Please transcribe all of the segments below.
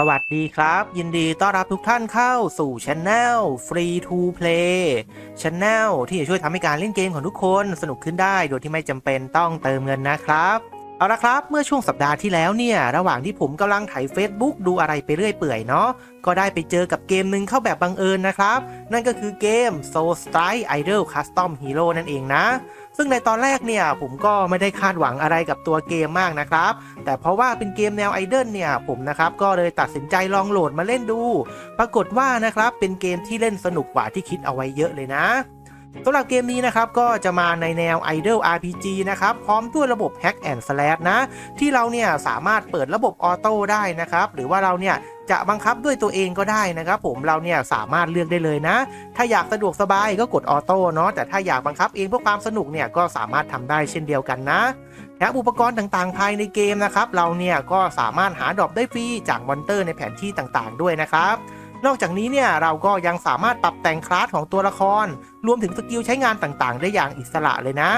สวัสดีครับ ยินดีต้อนรับทุกท่านเข้าสู่ช anel Free to Play Channel ที่จะช่วยทำให้การเล่นเกมของทุกคนสนุกขึ้นได้ โดยที่ไม่จำเป็นต้องเติมเงินนะครับ เอาละครับ เมื่อช่วงสัปดาห์ที่แล้วเนี่ย ระหว่างที่ผมกำลังไถ Facebook ดูอะไรไปเรื่อยเปื่อยเนาะก็ได้ไปเจอกับเกมหนึ่งเข้าแบบบังเอิญนะครับ นั่นก็คือเกม Soul Strike Idol Custom Hero นั่นเองนะ ซึ่งในตอนแรกเนี่ยผมก็ไม่ได้คาดหวังอะไรกับตัวเกมมากนะครับ แต่เพราะว่าเป็นเกมแนวไอดอลเนี่ยผมนะครับก็เลยตัดสินใจลองโหลดมาเล่นดู ปรากฏว่านะครับเป็นเกมที่เล่นสนุกกว่าที่คิดเอาไว้เยอะเลยนะสำหรับเกมนี้นะครับก็จะมาในแนว Idol RPG นะครับ พร้อมด้วยระบบ Hack and Slash นะ ที่เราเนี่ยสามารถเปิดระบบออโต้ได้นะครับ หรือว่าเราเนี่ย จะบังคับด้วยตัวเองก็ได้นะครับผมเราเนี่ยสามารถเลือกได้เลยนะ ถ้าอยากสะดวกสบายก็กดออโต้เนาะแต่ถ้าอยากบังคับเองเพื่อความสนุกเนี่ยก็สามารถทำได้เช่นเดียวกันนะแถมอุปกรณ์ต่างๆ ภายในเกมนะครับเราเนี่ยก็สามารถหาดรอปได้ฟรีจากมอนเตอร์ในแผนที่ต่างๆ ด้วยนะครับนอกจากนี้เนี่ยเราก็ยังสามารถปรับแต่งคลาสของตัวละคร รวมถึงสกิลใช้งานต่างๆ ได้อย่างอิสระเลยนะ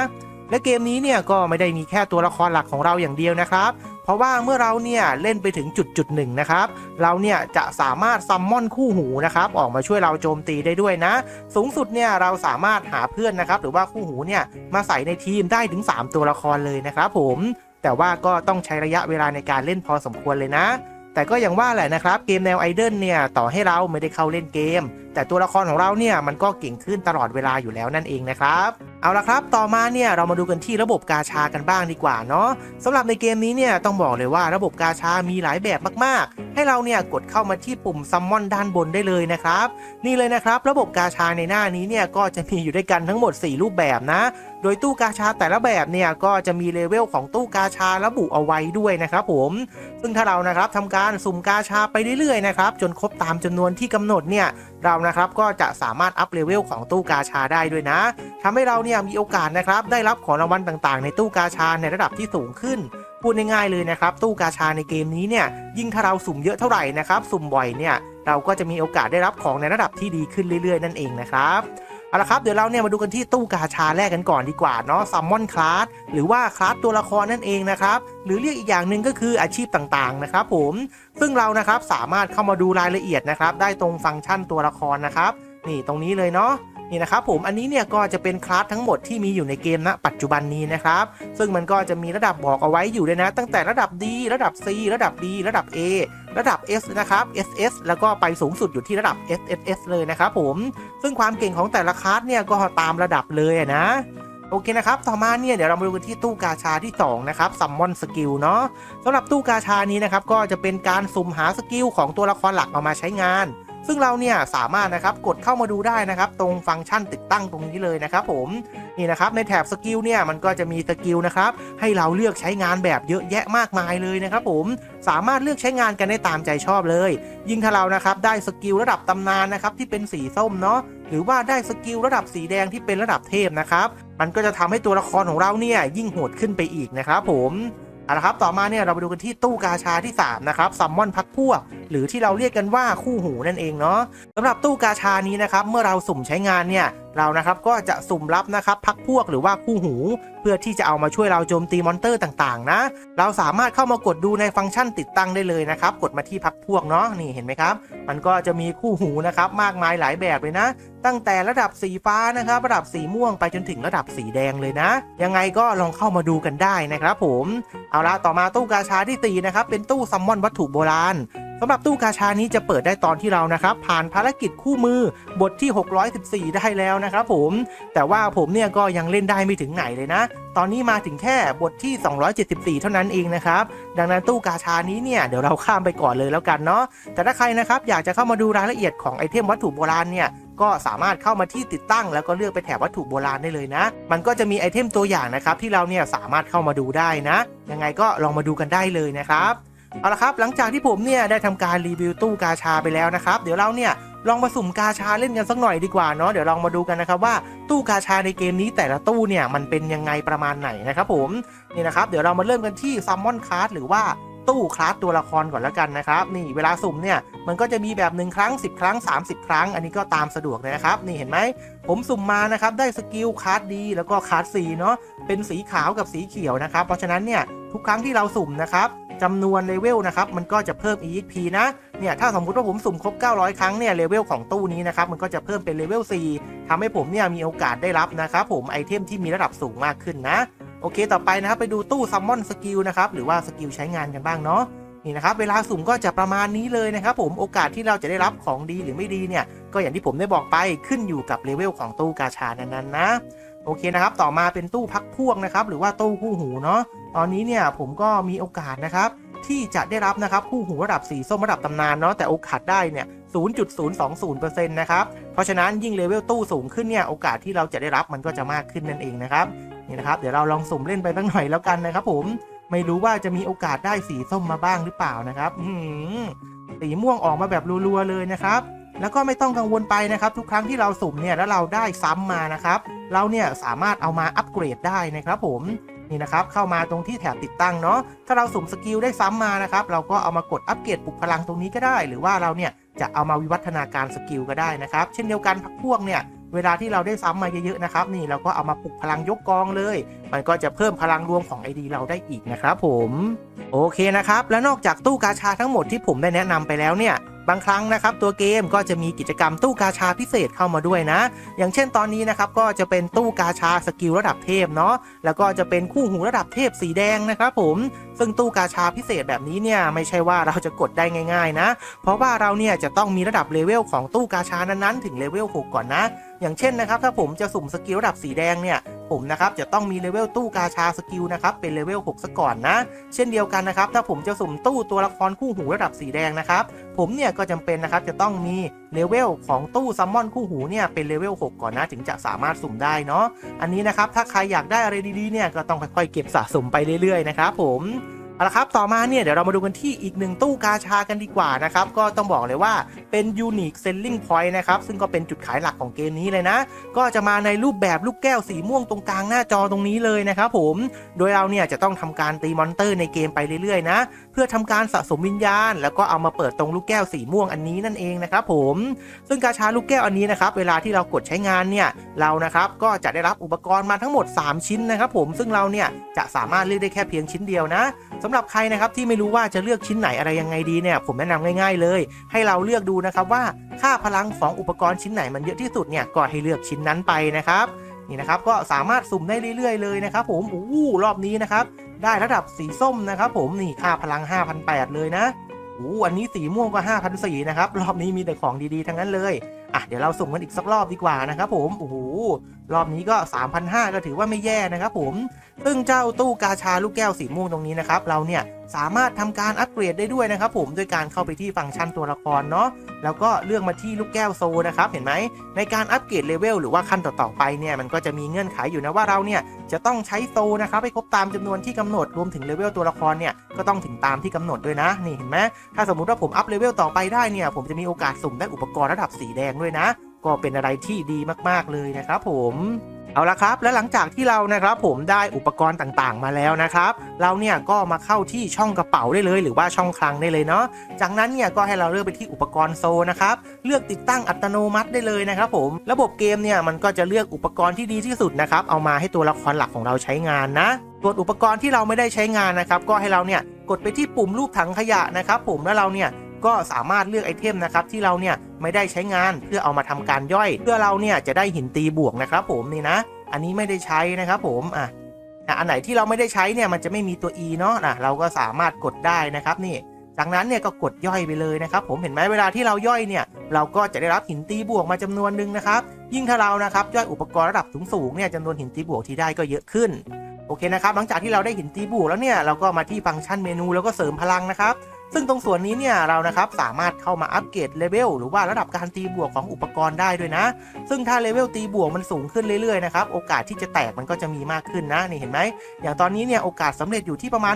และเกมนี้เนี่ยก็ไม่ได้มีแค่ตัวละครหลักของเราอย่างเดียวนะครับ ราะว่าเมื่อเราเนี่ยเล่นไปถึงจุดจุดหนึ่งนะครับ เราเนี่ยจะสามารถซัมมอนคู่หูนะครับออกมาช่วยเราโจมตีได้ด้วยนะ สูงสุดเนี่ยเราสามารถหาเพื่อนนะครับ หรือว่าคู่หูเนี่ยมาใส่ในทีมได้ถึง 3 ตัวละครเลยนะครับผม แต่ว่าก็ต้องใช้ระยะเวลาในการเล่นพอสมควรเลยนะ แต่ก็อย่างว่าแหละนะครับเกมแนวไอดอลเนี่ยต่อให้เราไม่ได้เข้าเล่นเกม แต่ตัวละครของเราเนี่ยมันก็เก่งขึ้นตลอดเวลาอยู่แล้วนั่นเองนะครับเอาละครับต่อมาเนี่ยเรามาดูกันที่ระบบกาชากันบ้างดีกว่าเนาะสำหรับในเกมนี้เนี่ยต้องบอกเลยว่าระบบกาชามีหลายแบบมากให้เราเนี่ยกดเข้ามาที่ปุ่มซัมมอนด้านบนได้เลยนะครับ นี่เลยนะครับ ระบบกาชาในหน้านี้เนี่ยก็จะมีอยู่ด้วยกันทั้งหมด 4 รูปแบบนะ โดยตู้กาชาแต่ละแบบเนี่ยก็จะมีเลเวลของตู้กาชาระบุเอาไว้ด้วยนะครับผม ซึ่งถ้าเรานะครับทำการสุ่มกาชาไปเรื่อยๆนะครับจนครบตามจำนวนที่กำหนดเนี่ยเรานะครับก็จะสามารถอัพเลเวลของตู้กาชาได้ด้วยนะทำให้เราเนี่ยมีโอกาสนะครับได้รับของรางวัลต่างๆ ในตู้กาชาในระดับที่สูงขึ้น พูดง่ายๆเลยนะครับตู้กาชาในเกมนี้เนี่ยยิ่งถ้าเราสุ่มเยอะเท่าไหร่นะครับสุ่มบ่อยเนี่ยเราก็จะมีโอกาสได้รับของในระดับที่ดีขึ้นเรื่อยๆ นั่นเองนะครับเอาละครับเดี๋ยวเราเนี่ยมาดูกันที่ตู้กาชาแรกกันก่อนดีกว่าเนาะซัมมอนคลาสหรือว่าคลาสตัวละครนั่นเองนะครับหรือเรียกอีกอย่างหนึ่งก็คืออาชีพต่างๆนะครับผมซึ่งเรานะครับสามารถเข้ามาดูรายละเอียดนะครับได้ตรงฟังก์ชันตัวละครนะครับนี่ตรงนี้เลยเนาะ นี่นะครับผมอันนี้เนี่ยก็จะเป็นคลาสทั้งหมดที่มีอยู่ในเกมณปัจจุบันนี้นะครับ ซึ่งมันก็จะมีระดับบอกเอาไว้อยู่เลยนะ ตั้งแต่ระดับ D ระดับ C ระดับ D ระดับ A ระดับ S นะครับ SS แล้วก็ไปสูงสุดอยู่ที่ระดับ SSS เลยนะครับผม ซึ่งความเก่งของแต่ละคลาสเนี่ยก็ตามระดับเลยนะโอเคนะครับ ต่อมาเนี่ยเดี๋ยวเรามาดูกันที่ตู้กาชาที่ 2 นะครับซัมมอนสกิลเนาะสำหรับตู้กาชานี้นะครับ ก็จะเป็นการสุ่มหาสกิลของตัวละครหลักเอามาใช้งาน ซึ่งเราเนี่ยสามารถนะครับกดเข้ามาดูได้นะครับ ตรงฟังก์ชันติดตั้งตรงนี้เลยนะครับผมนี่นะครับในแถบสกิลเนี่ยมันก็จะมีสกิลนะครับให้เราเลือกใช้งานแบบเยอะแยะมากมายเลยนะครับผมสามารถเลือกใช้งานกันได้ตามใจชอบเลย ยิ่งถ้าเรานะครับได้สกิลระดับตำนานนะครับที่เป็นสีส้มเนาะหรือว่าได้สกิลระดับสีแดงที่เป็นระดับเทพนะครับมันก็จะทำให้ตัวละครของเราเนี่ยยิ่งโหดขึ้นไปอีกนะครับผมเอาละครับต่อมาเนี่ยเราไปดูกันที่ตู้กาชาที่ 3 นะครับซัมมอนพักพวก หรือที่เราเรียกกันว่าคู่หูนั่นเองเนาะสำหรับตู้กาชานี้นะครับเมื่อเราสุ่มใช้งานเนี่ยเรานะครับก็จะสุ่มรับนะครับพักพวกหรือว่าคู่หู เพื่อที่จะเอามาช่วยเราโจมตีมอนเตอร์ต่างๆ นะ เราสามารถเข้ามากดดูในฟังก์ชันติดตั้งได้เลยนะครับกดมาที่พักพวกเนาะนี่เห็นไหมครับ มันก็จะมีคู่หูนะครับมากมายหลายแบบเลยนะ ตั้งแต่ระดับสีฟ้านะครับระดับสีม่วงไปจนถึงระดับสีแดงเลยนะ ยังไงก็ลองเข้ามาดูกันได้นะครับ ผมเอาละต่อมาตู้กาชาที่สี่นะครับเป็นตู้ซัมมอนวัตถุโบราณสำหรับตู้กาชานี้จะเปิดได้ตอนที่เรานะครับ ผ่านภารกิจคู่มือบทที่ 614 ได้แล้วนะครับผมแต่ว่าผมเนี่ยก็ยังเล่นได้ไม่ถึงไหนเลยนะ ตอนนี้มาถึงแค่บทที่ 274 เท่านั้นเองนะครับดังนั้นตู้กาชานี้เนี่ยเดี๋ยวเราข้ามไปก่อนเลยแล้วกันเนาะแต่ถ้าใครนะครับอยากจะเข้ามาดูรายละเอียดของไอเทมวัตถุโบราณเนี่ยก็สามารถเข้ามาที่ติดตั้งแล้วก็เลือกไปแถบวัตถุโบราณได้เลยนะ มันก็จะมีไอเทมตัวอย่างนะครับที่เราเนี่ยสามารถเข้ามาดูได้นะ ยังไงก็ลองมาดูกันได้เลยนะครับ เอาละครับหลังจากที่ผมเนี่ยได้ทำการรีวิวตู้กาชาไปแล้วนะครับ เดี๋ยวเราเนี่ย ลองมาสุ่มกาชาเล่นกันสักหน่อยดีกว่าเนาะเดี๋ยวลองมาดูกันนะครับว่าตู้กาชาในเกมนี้แต่ละตู้เนี่ยมันเป็นยังไงประมาณไหนนะครับผมนี่นะครับเดี๋ยวเรามาเริ่มกันที่ซัมมอนคาร์ดหรือว่าตู้คลาสตัวละครก่อนแล้วกันนะครับนี่เวลาสุ่มเนี่ยมันก็จะมีแบบ1ครั้ง 10 ครั้ง 30 ครั้ง อันนี้ก็ตามสะดวกเลยนะครับ นี่เห็นไหมผมสุ่มมานะครับได้สกิลคาร์ดดีแล้วก็คาร์ดซีเนาะเป็นสีขาวกับสีเขียวนะครับ เพราะฉะนั้นเนี่ยทุกครั้งที่เราสุ่มนะครับ จำนวนเลเวลนะครับมันก็จะเพิ่ม EXP นะเนี่ยถ้าสมมุติว่าผมสุ่มครบ 900 ครั้งเนี่ยเลเวลของตู้นี้นะครับมันก็จะเพิ่มเป็นเลเวล 4ทำให้ผมเนี่ยมีโอกาสได้รับนะครับผมไอเทมที่มีระดับสูงมากขึ้นนะ โอเคต่อไปนะครับไปดูตู้ซัมมอนสกิลนะครับหรือว่าสกิลใช้งานกันบ้างเนาะนี่นะครับเวลาสุ่มก็จะประมาณนี้เลยนะครับผมโอกาสที่เราจะได้รับของดีหรือไม่ดีเนี่ยก็อย่างที่ผมได้บอกไปขึ้นอยู่กับเลเวลของตู้กาชานั้นๆนะโอเคนะครับต่อมาเป็นตู้พักพ่วงนะครับหรือว่าตู้คู่หูเนาะ ตอนนี้เนี่ยผมก็มีโอกาสนะครับที่จะได้รับนะครับคู่หูระดับสีส้มระดับตำนานเนาะแต่โอกาสได้เนี่ย 0.020%นะครับ เพราะฉะนั้นยิ่งเลเวลตู้สูงขึ้นเนี่ย โอกาสที่เราจะได้รับมันก็จะมากขึ้นนั่นเองนะครับนี่นะครับ เดี๋ยวเราลองสุ่มเล่นไปสักหน่อยแล้วกันนะครับผมไม่รู้ว่าจะมีโอกาสได้สีส้มมาบ้างหรือเปล่านะครับหือสีม่วงออกมาแบบรัวๆเลยนะครับแล้วก็ไม่ต้องกังวลไปนะครับ ทุกครั้งที่เราสุ่มเนี่ยแล้วเราได้ซ้ำมานะครับ เราเนี่ยสามารถเอามาอัปเกรดได้นะครับผม นี่นะครับเข้ามาตรงที่แถบติดตั้งเนาะถ้าเราสุ่มสกิลได้ซ้ำมานะครับเราก็เอามากดอัปเกรดปลุกพลังตรงนี้ก็ได้ หรือว่าเราเนี่ยจะเอามาวิวัฒนาการสกิลก็ได้นะครับ เช่นเดียวกันพักพวกเนี่ยเวลาที่เราได้ซ้ำมาเยอะๆนะครับ นี่เราก็เอามาปลุกพลังยกกองเลย มันก็จะเพิ่มพลังรวมของ ID เราได้อีกนะครับผม โอเคนะครับ และนอกจากตู้กาชาทั้งหมดที่ผมได้แนะนำไปแล้วเนี่ย บางครั้งนะครับตัวเกมก็จะมีกิจกรรมตู้กาชาพิเศษเข้ามาด้วยนะ อย่างเช่นตอนนี้นะครับก็จะเป็นตู้กาชาสกิลระดับเทพเนาะแล้วก็จะเป็นคู่หูระดับเทพสีแดงนะครับผมซึ่งตู้กาชาพิเศษแบบนี้เนี่ยไม่ใช่ว่าเราจะกดได้ง่าย ๆ นะ เพราะว่าเราเนี่ยจะต้องมีระดับเลเวลของตู้กาชานั้นๆถึงเลเวล6ก่อนนะ อย่างเช่นนะครับถ้าผมจะสุ่มสกิลระดับสีแดงเนี่ยผมนะครับจะต้องมีเลเวลตู้กาชาสกิลนะครับเป็นเลเวล6ซะก่อนนะ เช่นเดียวกันนะครับถ้าผมจะสุ่มตู้ตัวละครคู่หูระดับสีแดงนะครับผมเนี่ยก็จำเป็นนะครับจะต้องมีเลเวลของตู้ซัมมอนคู่หูเนี่ยเป็นเลเวล6ก่อนนะถึงจะสามารถสุ่มได้เนาะอันนี้นะครับถ้าใครอยากได้อะไรดีๆเนี่ยก็ต้องค่อยๆเก็บสะสมไปเรื่อยๆนะครับผม เอาละครับ ต่อมาเนี่ยเดี๋ยวเรามาดูกันที่อีกหนึ่งตู้กาชากันดีกว่านะครับ ก็ต้องบอกเลยว่าเป็น Unique Selling Point นะครับ ซึ่งก็เป็นจุดขายหลักของเกมนี้เลยนะ ก็จะมาในรูปแบบลูกแก้วสีม่วงตรงกลางหน้าจอตรงนี้เลยนะครับผม โดยเราเนี่ยจะต้องทำการตีมอนเตอร์ในเกมไปเรื่อยๆนะ พื่อทำการสะสมวิญญาณ แล้วก็เอามาเปิดตรงลูกแก้วสีม่วงอันนี้นั่นเองนะครับผมซึ่งกาชาลูกแก้วอันนี้นะครับเวลาที่เรากดใช้งานเนี่ยเรานะครับก็จะได้รับอุปกรณ์มาทั้งหมด 3 ชิ้นนะครับผมซึ่งเราเนี่ยจะสามารถเลือกได้แค่เพียงชิ้นเดียวนะสำหรับใครนะครับที่ไม่รู้ว่าจะเลือกชิ้นไหนอะไรยังไงดีเนี่ยผมแนะนำง่าย ๆ เลย ให้เราเลือกดูนะครับว่าค่าพลังของอุปกรณ์ชิ้นไหนมันเยอะที่สุดเนี่ยก็ให้เลือกชิ้นนั้นไปนะครับนี่นะครับก็สามารถสุ่มได้เรื่อยๆเลยนะครับผมโอ้รอบนี้นะครับ ได้ระดับสีส้มนะครับผมนี่ค่าพลัง 5,800 เลยนะโอ้อันนี้สีม่วงก็5,400นะครับ รอบนี้มีแต่ของดีๆ ทั้งนั้นเลยอะเดี๋ยวเราสุ่มกันอีกสักรอบดีกว่านะครับผมโอ้โหรอบนี้ก็3,500ก็ถือว่าไม่แย่นะครับผม ซึ่งเจ้าตู้กาชาลูกแก้วสีม่วงตรงนี้นะครับเราเนี่ยสามารถทำการอัปเกรดได้ด้วยนะครับผมด้วยการเข้าไปที่ฟังก์ชันตัวละครเนาะแล้วก็เลือกมาที่ลูกแก้วโซนะครับเห็นไหมในการอัปเกรดเลเวลหรือว่าขั้นต่อๆไปเนี่ยมันก็จะมีเงื่อนไขอยู่นะว่าเราเนี่ยจะต้องใช้โซนะครับให้ครบตามจำนวนที่กำหนดรวมถึงเลเวลตัวละครเนี่ยก็ต้องถึงตามที่กำหนดด้วยนะนี่เห็นไหมถ้าสมมุติว่าผมอัพเลเวลต่อไปได้เนี่ยผมจะมีโอกาสสุ่มได้อุปกรณ์ระดับสีแดงด้วยนะ ก็เป็นอะไรที่ดีมากๆเลยนะครับผม เอาละครับ และหลังจากที่เรานะครับผมได้อุปกรณ์ต่างๆ มาแล้วนะครับ เราเนี่ยก็มาเข้าที่ช่องกระเป๋าได้เลย หรือว่าช่องคลังได้เลยเนาะจากนั้นเนี่ยก็ให้เราเลือกไปที่อุปกรณ์โซนะครับเลือกติดตั้งอัตโนมัติได้เลยนะครับผมระบบเกมเนี่ยมันก็จะเลือกอุปกรณ์ที่ดีที่สุดนะครับเอามาให้ตัวละครหลักของเราใช้งานนะส่วนอุปกรณ์ที่เราไม่ได้ใช้งานนะครับ ก็ให้เราเนี่ยกดไปที่ปุ่มรูปถังขยะนะครับผมแล้วเราเนี่ย ก็สามารถเลือกไอเทมนะครับที่เราเนี่ยไม่ได้ใช้งานเพื่อเอามาทำการย่อย เพื่อเราเนี่ยจะได้หินตีบวกนะครับผมนี่นะ อันนี้ไม่ได้ใช้นะครับผมอะอันไหนที่เราไม่ได้ใช้เนี่ยมันจะไม่มีตัว e เนาะนะเราก็สามารถกดได้นะครับนี่จากนั้นเนี่ยก็กดย่อยไปเลยนะครับ ผมเห็นไหมเวลาที่เราย่อยเนี่ย เราก็จะได้รับหินตีบวกมาจำนวนหนึ่งนะครับ ยิ่งถ้าเรานะครับย่อยอุปกรณ์ระดับสูงๆเนี่ยจำนวนหินตีบวกที่ได้ก็เยอะขึ้นโอเคนะครับหลังจากที่เราได้หินตีบวกแล้วเนี่ยเราก็มาที่ฟังก์ชันเมนูแล้วก็เสริมพลังนะครับ ซึ่งตรงส่วนนี้เนี่ยเรานะครับสามารถเข้ามาอัปเกรดเลเวลหรือว่าระดับการตีบวกของอุปกรณ์ได้ด้วยนะ ซึ่งถ้าเลเวลตีบวกมันสูงขึ้นเรื่อยๆนะครับโอกาสที่จะแตกมันก็จะมีมากขึ้นนะนี่เห็นไหมอย่างตอนนี้เนี่ยโอกาสสำเร็จอยู่ที่ประมาณ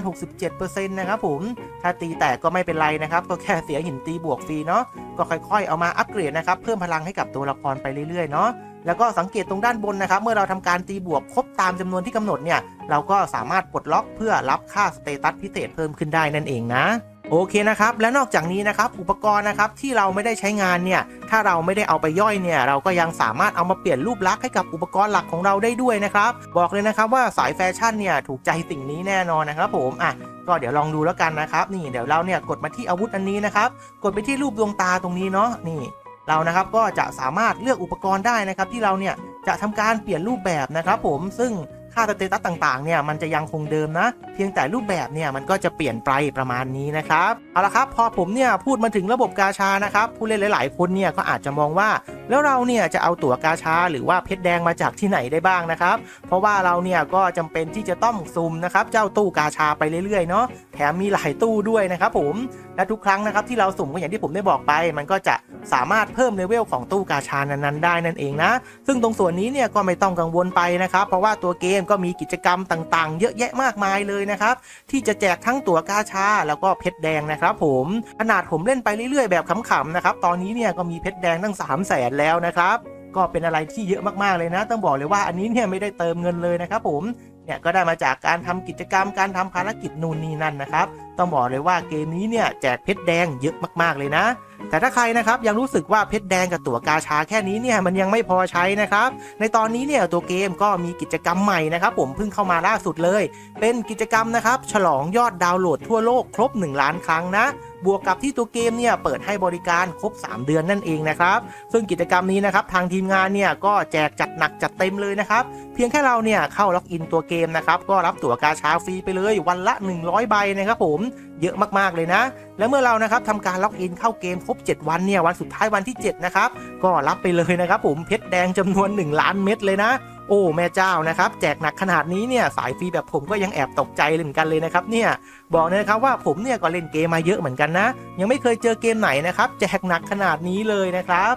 67%นะครับผมถ้าตีแตกก็ไม่เป็นไรนะครับก็แค่เสียหินตีบวกฟรีเนาะก็ค่อยๆ เอามาอัปเกรดนะครับเพิ่มพลังให้กับตัวละครไปเรื่อยๆเนาะแล้วก็สังเกตตรงด้านบนนะครับ เมื่อเราทำการตีบวกครบตามจำนวนที่กำหนดเนี่ย เราก็สามารถปลดล็อกเพื่อรับค่าสเตตัสพิเศษเพิ่มขึ้นได้นั่นเองนะ โอเคนะครับ และนอกจากนี้นะครับอุปกรณ์นะครับที่เราไม่ได้ใช้งานเนี่ยถ้าเราไม่ได้เอาไปย่อยเนี่ยเราก็ยังสามารถเอามาเปลี่ยนรูปลักษณ์ให้กับอุปกรณ์หลักของเราได้ด้วยนะครับ บอกเลยนะครับว่าสายแฟชั่นเนี่ยถูกใจสิ่งนี้แน่นอนนะครับผมอะก็เดี๋ยวลองดูแล้วกันนะครับนี่เดี๋ยวเราเนี่ยกดมาที่อาวุธอันนี้นะครับกดไปที่รูปดวงตาตรงนี้เนาะนี่ เรานะครับก็จะสามารถเลือกอุปกรณ์ได้นะครับที่เราเนี่ยจะทำการเปลี่ยนรูปแบบนะครับผมซึ่ง ค่าสเตตัสต่างๆเนี่ยมันจะยังคงเดิมนะ เพียงแต่รูปแบบเนี่ยมันก็จะเปลี่ยนไปประมาณนี้นะครับเอาละครับพอผมเนี่ยพูดมาถึงระบบกาชานะครับผู้เล่นหลาย ๆ คนเนี่ยก็อาจจะมองว่า แล้วเราเนี่ยจะเอาตั๋วกาชาหรือว่าเพชรแดงมาจากที่ไหนได้บ้างนะครับเพราะว่าเราเนี่ยก็จำเป็นที่จะต้องซุ่มนะครับเจ้าตู้กาชาไปเรื่อย ๆ เนาะแถมมีหลายตู้ด้วยนะครับผมและทุกครั้งนะครับที่เราสุ่มก็อย่างที่ผมได้บอกไป มันก็จะสามารถเพิ่มเลเวลของตู้กาชานั้นๆได้นั่นเองนะ ซึ่งตรงส่วนนี้เนี่ยก็ไม่ต้องกังวลไปนะครับ เพราะว่าตัวเกมก็มีกิจกรรมต่างๆ เยอะแยะมากมายเลยนะครับ ที่จะแจกทั้งตั๋วกาชา แล้วก็เพชรแดงนะครับผมขนาดผมเล่นไปเรื่อยๆ แบบขำๆนะครับตอนนี้เนี่ยก็มีเพชรแดงตั้ง3 0 0แสนแล้วนะครับก็เป็นอะไรที่เยอะมากๆเลยนะ ต้องบอกเลยว่าอันนี้เนี่ยไม่ได้เติมเงินเลยนะครับผมเนี่ยก็ได้มาจากการทำกิจกรรมการทำภารกิจนู่นนี่นั่นนะครับ ต้องบอกเลยว่าเกมนี้เนี่ยแจกเพชรแดงเยอะมากๆเลยนะ แต่ถ้าใครนะครับยังรู้สึกว่าเพชรแดงกับตั๋วกาชาแค่นี้เนี่ยมันยังไม่พอใช้นะครับ ในตอนนี้เนี่ยตัวเกมก็มีกิจกรรมใหม่นะครับ ผมเพิ่งเข้ามาล่าสุดเลย เป็นกิจกรรมนะครับ ฉลองยอดดาวน์โหลดทั่วโลกครบ 1 ล้านครั้งนะบวกกับที่ตัวเกมเนี่ยเปิดให้บริการครบ 3 เดือนนั่นเองนะครับ ซึ่งกิจกรรมนี้นะครับทางทีมงานเนี่ยก็แจกจัดหนักจัดเต็มเลยนะครับ เพียงแค่เราเนี่ยเข้าล็อกอินตัวเกมนะครับก็รับตั๋วกาชาฟรีไปเลยวันละ 100 ใบนะครับผมเยอะมากๆเลยนะ และเมื่อเรานะครับทำการล็อกอินเข้าเกมครบ 7 วันเนี่ยวันสุดท้ายวันที่ 7 นะครับ ก็รับไปเลยนะครับผมเพชรแดงจำนวน 1 ล้านเม็ดเลยนะโอ้แม่เจ้านะครับ แจกหนักขนาดนี้เนี่ยสายฟรีแบบผมก็ยังแอบตกใจเหมือนกันเลยนะครับเนี่ยบอกเลยนะครับว่าผมเนี่ยก็เล่นเกมมาเยอะเหมือนกันนะ ยังไม่เคยเจอเกมไหนนะครับแจกหนักขนาดนี้เลยนะครับ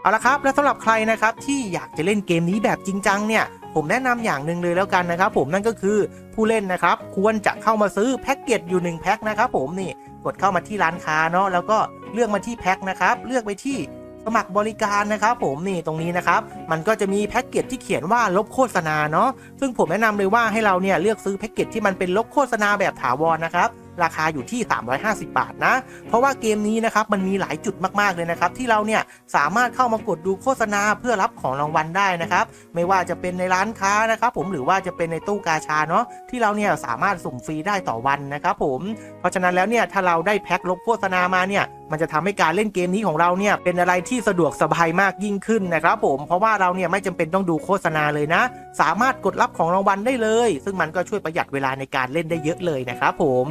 เอาละครับ และสำหรับใครนะครับที่อยากจะเล่นเกมนี้แบบจริงจังเนี่ย ผมแนะนำอย่างหนึ่งเลยแล้วกันนะครับผมนั่นก็คือผู้เล่นนะครับควรจะเข้ามาซื้อแพ็กเกจอยู่1แพ็คนะครับผมนี่กดเข้ามาที่ร้านค้าเนาะแล้วก็เลือกมาที่แพ็คนะครับเลือกไปที่สมัครบริการนะครับผมนี่ตรงนี้นะครับ มันก็จะมีแพ็กเกจที่เขียนว่าลบโฆษณาเนาะซึ่งผมแนะนำเลยว่าให้เราเนี่ยเลือกซื้อแพ็กเกจที่มันเป็นลบโฆษณาแบบถาวรนะครับ ราคาอยู่ที่ 350 บาทนะ เพราะว่าเกมนี้นะครับมันมีหลายจุดมากๆเลยนะครับที่เราเนี่ยสามารถเข้ามากดดูโฆษณาเพื่อรับของรางวัลได้นะครับไม่ว่าจะเป็นในร้านค้านะครับผมหรือว่าจะเป็นในตู้กาชาเนาะที่เราเนี่ยสามารถสุ่มฟรีได้ต่อวันนะครับผมเพราะฉะนั้นแล้วเนี่ยถ้าเราได้แพ็คลบโฆษณามาเนี่ย มันจะทำให้การเล่นเกมนี้ของเราเนี่ยเป็นอะไรที่สะดวกสบายมากยิ่งขึ้นนะครับผมเพราะว่าเราเนี่ยไม่จำเป็นต้องดูโฆษณาเลยนะ สามารถกดรับของรางวัลได้เลย ซึ่งมันก็ช่วยประหยัดเวลาในการเล่นได้เยอะเลยนะครับผม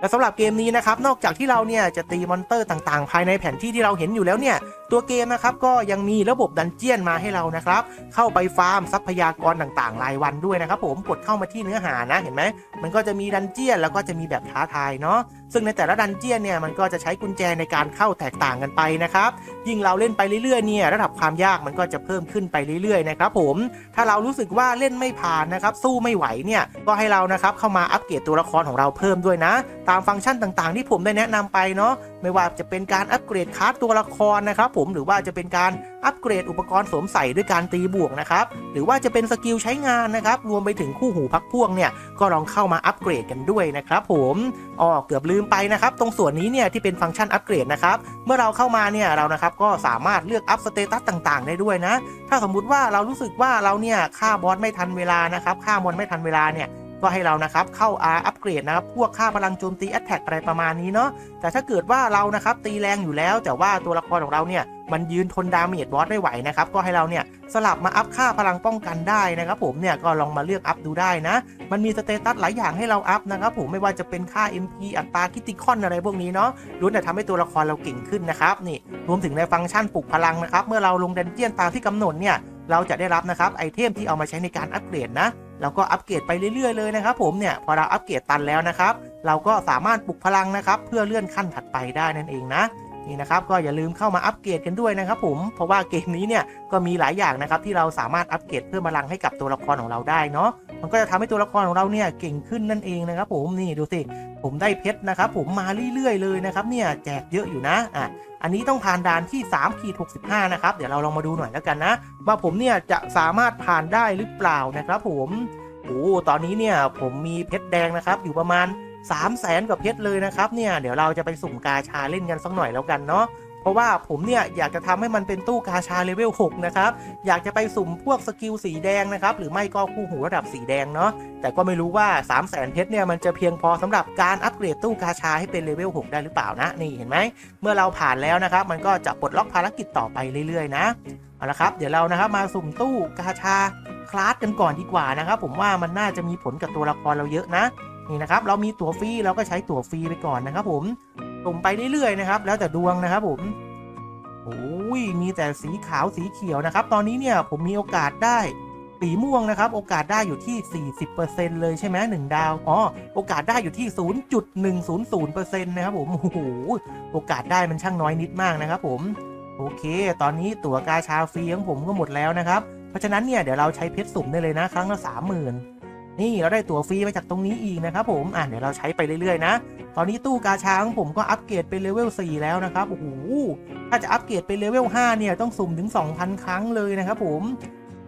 และสำหรับเกมนี้นะครับ นอกจากที่เราเนี่ยจะตีมอนเตอร์ต่างๆ ภายในแผนที่ที่เราเห็นอยู่แล้วเนี่ย ตัวเกมนะครับก็ยังมีระบบดันเจียนมาให้เรานะครับ เข้าไปฟาร์มทรัพยากรต่างๆ รายวันด้วยนะครับผมกดเข้ามาที่เนื้อหานะเห็นไหมมันก็จะมีดันเจียนแล้วก็จะมีแบบท้าทายเนาะซึ่งในแต่ละดันเจียนเนี่ยมันก็จะใช้กุญแจในการเข้าแตกต่างกันไปนะครับยิ่งเราเล่นไปเรื่อยๆเนี่ยระดับความยากมันก็จะเพิ่มขึ้นไปเรื่อยๆนะครับผมถ้าเรารู้สึกว่าเล่นไม่ผ่านนะครับสู้ไม่ไหวเนี่ยก็ให้เรานะครับเข้ามาอัปเกรดตัวละครของเราเพิ่มด้วยนะ ตามฟังก์ชันต่างๆ ที่ผมได้แนะนำไปเนาะไม่ว่าจะเป็นการอัปเกรดคาร์ดตัวละครนะครับผมหรือว่าจะเป็นการอัปเกรดอุปกรณ์สวมใส่ด้วยการตีบวกนะครับหรือว่าจะเป็นสกิลใช้งานนะครับรวมไปถึงคู่หูพักพวกเนี่ยก็ลองเข้ามาอัปเกรดกันด้วยนะครับผมอ๋อเกือบลืมไปนะครับตรงส่วนนี้เนี่ยที่เป็นฟังก์ชันอัปเกรดนะครับเมื่อเราเข้ามาเนี่ยเรานะครับก็สามารถเลือกอัพสเตตัสต่างๆ ได้ด้วยนะ ถ้าสมมุติว่าเรารู้สึกว่าเราเนี่ยฆ่าบอสไม่ทันเวลานะครับฆ่ามอนไม่ทันเวลาเนี่ย ก็ให้เรานะครับเข้าอาอัปเกรดนะครับพวกค่าพลังโจมตีแอตแทกอะไรประมาณนี้เนาะแต่ถ้าเกิดว่าเรานะครับตีแรงอยู่แล้ว แต่ว่าตัวละครของเราเนี่ยมันยืนทนดาเมจบอสไม่ไหวนะครับก็ให้เราเนี่ยสลับมาอัพค่าพลังป้องกันได้นะครับผมเนี่ยก็ลองมาเลือกอัพดูได้นะ มันมีสเตตัสหลายอย่างให้เราอัพนะครับผมไม่ว่าจะเป็นค่า MP อัตราคิติคอนอะไรพวกนี้เนาะล้วนแต่ทำให้ตัวละครเราเก่งขึ้นนะครับนี่รวมถึงในฟังก์ชันปลุกพลังนะครับเมื่อเราลงดันเจียนตามที่กำหนดเนี่ยเราจะได้รับนะครับไอเทมที่เอามาใช้ในการอัปเกรดนะ เราก็อัปเกรดไปเรื่อยๆเลยนะครับผมเนี่ยพอเราอัปเกรดตันแล้วนะครับ เราก็สามารถปลุกพลังนะครับเพื่อเลื่อนขั้นถัดไปได้นั่นเองนะนี่นะครับก็อย่าลืมเข้ามาอัปเกรดกันด้วยนะครับผมเพราะว่าเกมนี้เนี่ยก็มีหลายอย่างนะครับที่เราสามารถอัปเกรดเพิ่มพลังให้กับตัวละครของเราได้เนาะมันก็จะทำให้ตัวละครของเราเนี่ยเก่งขึ้นนั่นเองนะครับผมนี่ดูสิ ผมได้เพชรนะครับผมมาเรื่อยๆเลยนะครับเนี่ยแจกเยอะอยู่นะอะอันนี้ต้องผ่านด่านที่3ขีด65นะครับเดี๋ยวเราลองมาดูหน่อยแล้วกันนะ ว่าผมเนี่ยจะสามารถผ่านได้หรือเปล่านะครับผมโอ้ตอนนี้เนี่ยผมมีเพชรแดงนะครับอยู่ประมาณ 3 0 0แสนกว่าเพชรเลยนะครับเนี่ยเดี๋ยวเราจะไปสุ่มกาชาเล่นกันสักหน่อยแล้วกันเนาะ เพราะว่าผมเนี่ยอยากจะทำให้มันเป็นตู้กาชาเลเวล6นะครับอยากจะไปสุ่มพวกสกิลสีแดงนะครับหรือไม่ก็คู่หูระดับสีแดงเนาะแต่ก็ไม่รู้ว่า 3 0 0แสนเพชรเนี่ยมันจะเพียงพอสำหรับการอัปเกรดตู้กาชาให้เป็นเลเวล6ได้หรือเปล่านะนี่เห็นไหมเมื่อเราผ่านแล้วนะครับมันก็จะปลดล็อกภารกิจต่อไปเรื่อยๆนะเอาละครับ เดี๋ยวเรานะครับมาสุ่มตู้กาชาคลาสกันก่อนดีกว่านะครับผมว่ามันน่าจะมีผลกับตัวละครเราเยอะนะนี่นะครับเรามีตั๋วฟรีเราก็ใช้ตั๋วฟรีไปก่อนนะครับผม ส่งไปเรื่อยๆนะครับ แล้วแต่ดวงนะครับผมโอ้ยมีแต่สีขาวสีเขียวนะครับ ตอนนี้เนี่ยผมมีโอกาสได้สีม่วงนะครับ โอกาสได้อยู่ที่ 40%เลยใช่ไหมหนึ่งดาวอ๋อโอกาสได้อยู่ที่ 0.100%นะครับผมโอ้โหโอกาสได้มันช่างน้อยนิดมากนะครับ ผม โอเค ตอนนี้ตั๋วกาชาฟรีของผมก็หมดแล้วนะครับ เพราะฉะนั้นเนี่ยเดี๋ยวเราใช้เพชรสุ่มได้เลยนะ ครั้งละ30,000 นี่เราได้ตั๋วฟรีมาจากตรงนี้อีกนะครับผมอะเดี๋ยวเราใช้ไปเรื่อยๆนะ ตอนนี้ตู้กาชาของผมก็อัปเกรดเป็นเลเวล4แล้วนะครับโอ้โหถ้าจะอัปเกรดเป็นเลเวล5เนี่ยต้องสุ่มถึง 2,000 ครั้งเลยนะครับผม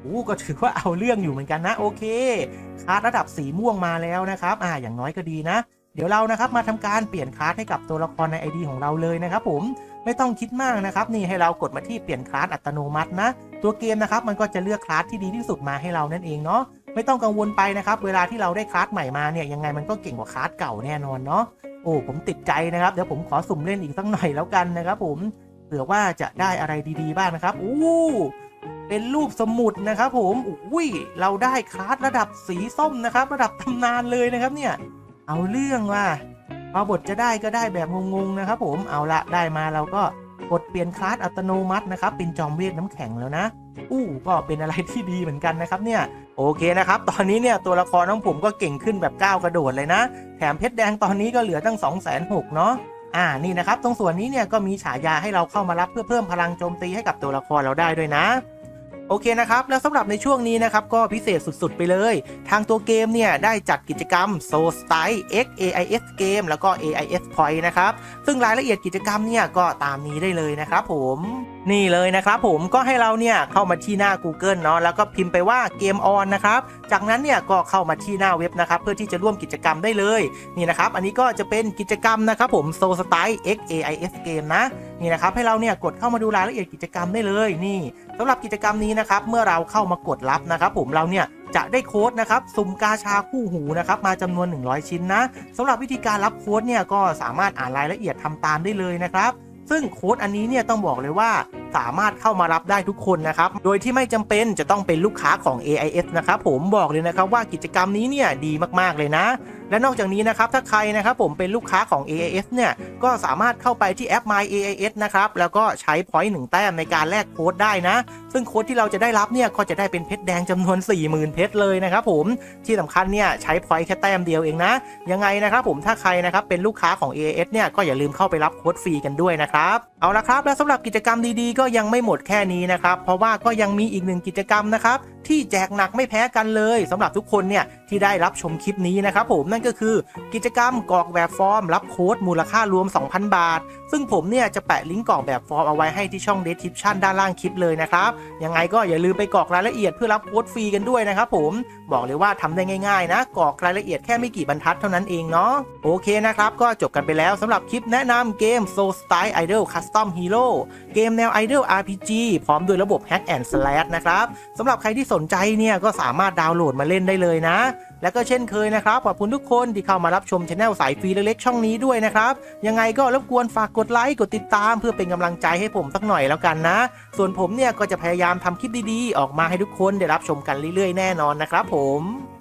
โอ้ก็ถือว่าเอาเรื่องอยู่เหมือนกันนะโอเคคาร์ดระดับสีม่วงมาแล้วนะครับ อ่าอย่างน้อยก็ดีนะ เดี๋ยวเรานะครับมาทำการเปลี่ยนคาร์ดให้กับตัวละครใน ID ของเราเลยนะครับผมไม่ต้องคิดมากนะครับ นี่ให้เรากดมาที่เปลี่ยนคลาสอัตโนมัตินะ ตัวเกมนะครับมันก็จะเลือกคลาสที่ดีที่สุดมาให้เรานั่นเองเนาะ ไม่ต้องกังวลไปนะครับ เวลาที่เราได้คลาสใหม่มาเนี่ยยังไงมันก็เก่งกว่าคลาสเก่าแน่นอนเนาะโอ้ผมติดใจนะครับเดี๋ยวผมขอสุ่มเล่นอีกสักหน่อยแล้วกันนะครับ ผมเผื่อว่าจะได้อะไรดีๆบ้างนะครับอู้เป็นรูปสมุดนะครับผมอุ้ยเราได้คลาสระดับสีส้มนะครับ ระดับตำนานเลยนะครับเนี่ย เอาเรื่องว่ะพอบทจะได้ก็ได้แบบงงๆนะครับ ผมเอาละได้มาเราก็กดเปลี่ยนคลาสอัตโนมัตินะครับ เป็นจอมเวทน้ำแข็งแล้วนะอู้ก็เป็นอะไรที่ดีเหมือนกันนะครับเนี่ย โอเคนะครับ ตอนนี้เนี่ยตัวละครของผมก็เก่งขึ้นแบบก้าวกระโดดเลยนะ แถมเพชรแดงตอนนี้ก็เหลือตั้ง 2 6 0 0 0เนาะ อ่า นี่นะครับ ตรงส่วนนี้เนี่ยก็มีฉายาให้เราเข้ามารับเพื่อเพิ่มพลังโจมตีให้กับตัวละครเราได้ด้วยนะโอเคนะครับ แล้วสำหรับในช่วงนี้นะครับ ก็พิเศษสุดๆไปเลย ทางตัวเกมเนี่ย ได้จัดกิจกรรม Soul Style X AIS Game แล้วก็ AIS Point นะครับ ซึ่งรายละเอียดกิจกรรมเนี่ย ก็ตามนี้ได้เลยนะครับผมนี่เลยนะครับผมก็ให้เราเนี่ยเข้ามาที่หน้า Google เนาะแล้วก็พิมพ์ไปว่าเกมออนนะครับจากนั้นเนี่ยก็เข้ามาที่หน้าเว็บนะครับเพื่อที่จะร่วมกิจกรรมได้เลยนี่นะครับอันนี้ก็จะเป็นกิจกรรมนะครับผม Soul Style X AIS Game นะนี่นะครับให้เราเนี่ยกดเข้ามาดูรายละเอียดกิจกรรมได้เลยนี่สำหรับกิจกรรมนี้นะครับเมื่อเราเข้ามากดรับนะครับผมเราเนี่ยจะได้โค้ดนะครับสุ่มกาชาคู่หูนะครับมาจำนวน 100 ชิ้นนะสำหรับวิธีการรับโค้ดเนี่ยก็สามารถอ่านรายละเอียดทำตามได้เลยนะครับ ซึ่งโค้ดอันนี้เนี่ยต้องบอกเลยว่าสามารถเข้ามารับได้ทุกคนนะครับ โดยที่ไม่จำเป็นจะต้องเป็นลูกค้าของ AIS นะครับผมบอกเลยนะครับว่ากิจกรรมนี้เนี่ยดีมากๆเลยนะ และนอกจากนี้นะครับถ้าใครนะครับผมเป็นลูกค้าของ AIS เนี่ยก็สามารถเข้าไปที่แอป My AIS นะครับแล้วก็ใช้ point หนึ่งแต้มในการแลกโค้ดได้นะ ซึ่งโค้ดที่เราจะได้รับเนี่ยก็จะได้เป็นเพชรแดงจำนวน 40,000 เพชรเลยนะครับผมที่สำคัญเนี่ยใช้ point แค่แต้มเดียวเองนะ ยังไงนะครับผมถ้าใครนะครับเป็นลูกค้าของ AIS เนี่ยก็อย่าลืมเข้าไปรับโค้ดฟรีกันด้วยนะครับเอาละครับและสำหรับกิจกรรมดีๆก็ยังไม่หมดแค่นี้นะครับ เพราะว่าก็ยังมีอีกหนึ่งกิจกรรมนะครับที่แจกหนักไม่แพ้กันเลยสำหรับทุกคนเนี่ยที่ได้รับชมคลิปนี้นะครับผมนั่นก็คือกิจกรรมกรอกแบบฟอร์ม รับโค้ดมูลค่ารวม 2,000 บาท ซึ่งผมเนี่ยจะแปะลิงก์กรอกแบบฟอร์มเอาไว้ให้ที่ช่อง description ด้านล่างคลิปเลยนะครับยังไงก็อย่าลืมไปกรอกรายละเอียดเพื่อรับโค้ดฟรีกันด้วยนะครับผมบอกเลยว่าทำได้ง่ายๆ นะกรอกรายละเอียดแค่ไม่กี่บรรทัดเท่านั้นเองเนาะโอเคนะครับก็จบกันไปแล้วสำหรับคลิปแนะนำเกม Soul Style Idol Custom Hero เกมแนว Idol RPG พร้อมด้วยระบบ Hack and Slash นะครับสำหรับใครที่สนใจเนี่ยก็สามารถดาวน์โหลดมาเล่นได้เลยนะ และก็เช่นเคยนะครับขอบคุณทุกคนที่เข้ามารับชมช anel สายฟรีเล็กๆช่องนี้ด้วยนะครับยังไงก็รบกวนฝากกดไลค์กดติดตาม เพื่อเป็นกำลังใจให้ผมสักหน่อยแล้วกันนะ ส่วนผมเนี่ยก็จะพยายามทำคลิปดีๆ ออกมาให้ทุกคนได้รับชมกันเรื่อยๆแน่นอนนะครับผม